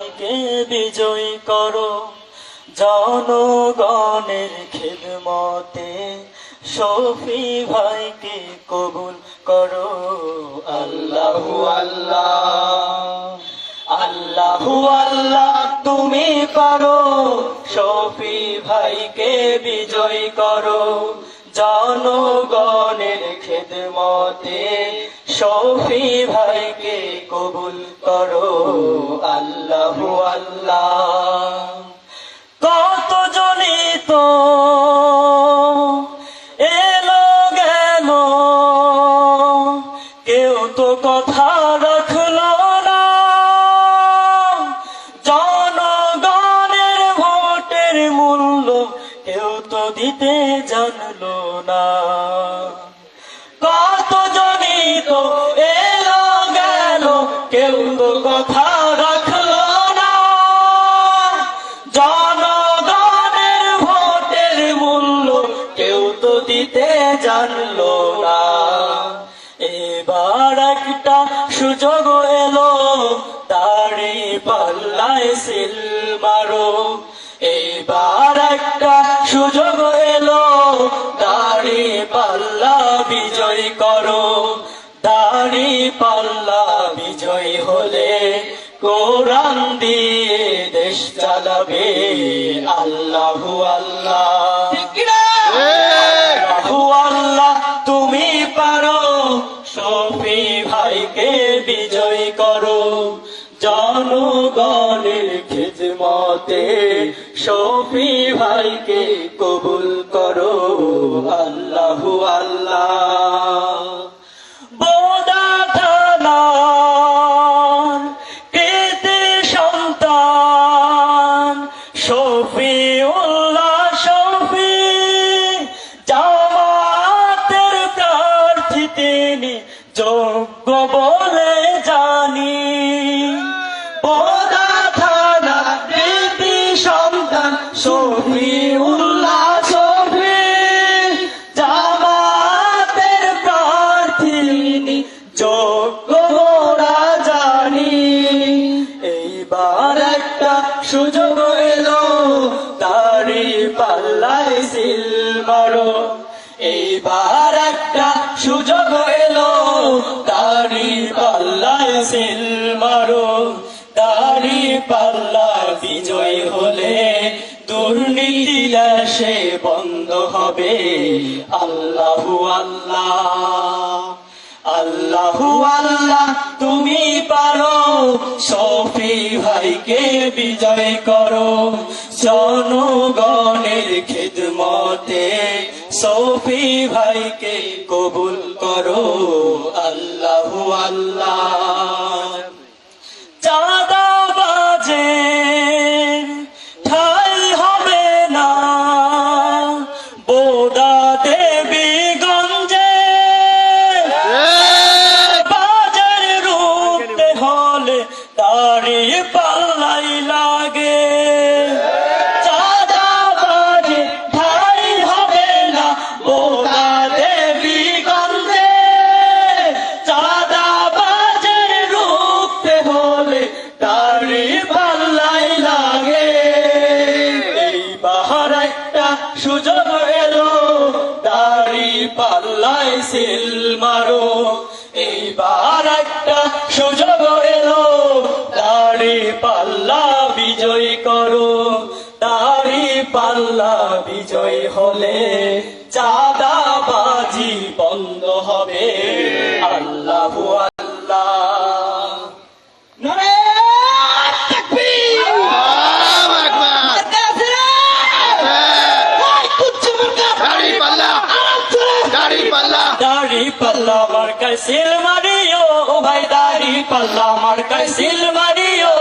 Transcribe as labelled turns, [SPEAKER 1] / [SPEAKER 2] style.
[SPEAKER 1] কে বিজয়ী করো। জনগণের খেদমতে শফি ভাইকে কবুল করো। আল্লাহু আল্লাহ আল্লাহু আল্লাহ তুমি পারো। শফি ভাইকে বিজয়ী করো। জনগণের খেদমতে শফি ভাইকে কবুল করো। আল্লাহু আল্লাহ। কত জনিত এলো গেল। কেউ তো কথা রাখল না। জনগণের ভোটের মূল্য কেউ তো দিতে জানলো না। দিতে জানলো না। এবার একটা সুযোগ এলো তারি পাল্লায় সিল মারো। এবার একটা সুযোগ এলো, দাড়ি পাল্লা বিজয় করো। দাড়ি পাল্লা বিজয় হলে কোরআন দিয়ে দেশ চালাবে আল্লাহু আল্লাহ। বিজয় করো। জনগণের খিদমতে শফি ভাইকে কবুল করো। আল্লাহু আল্লাহ। বোদা থানার কৃতি সন্তান শফি একটা সুযোগ এলো তারি পাল্লায় সিল মারো। এইবার একটা সুযোগ এলো তারি পাল্লায় সিল মারো। তারি পাল্লা বিজয় হলে দুর্নীতি সে বন্ধ হবে। আল্লাহু আল্লাহ। আল্লাহু আল্লাহ, তুমি পারো। সফি ভাইকে বিজয় করো। জনগণের খিদমতে সফি ভাইকে কবুল করো। আল্লাহু আল্লাহ। সুযোগ এলো, দাড়ি পাল্লাই সিল মারো। এইবার একটা সুযোগ এলো, দাড়ি পাল্লা বিজয় করো। দাড়ি পাল্লা বিজয় হলে চাঁদা বাজি বন্ধ হবে।
[SPEAKER 2] পাল্লা
[SPEAKER 1] দাড়ি পাল্লা মার্কায় সিল মারিও ভাই দাড়ি পাল্লা মার্কায় সিল মারিও।